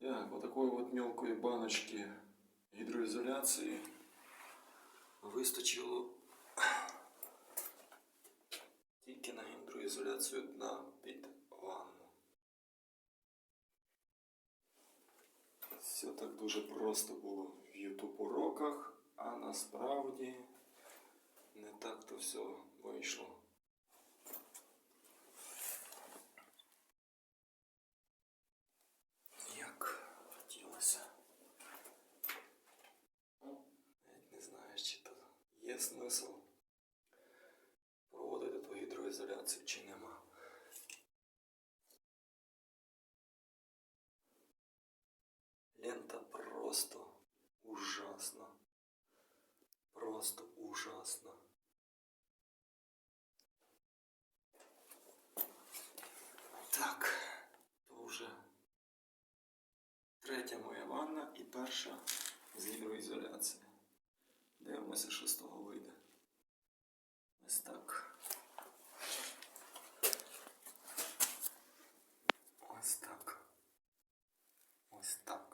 Так, вот такой вот мелкої баночки гідроізоляції вистачило тільки на гідроізоляцію дна під ванну. Все так дуже просто було в YouTube уроках, а насправді не так то все вийшло. Хотілося. Навіть не знаєш, чи то є смисл проводити ту гідроізоляцію, чи нема. Лента просто ужасна. Просто ужасна. Так, то вже третя моя ванна і перша з гідроізоляції. Дивимося, що з того вийде. Ось так. Ось так. Ось так.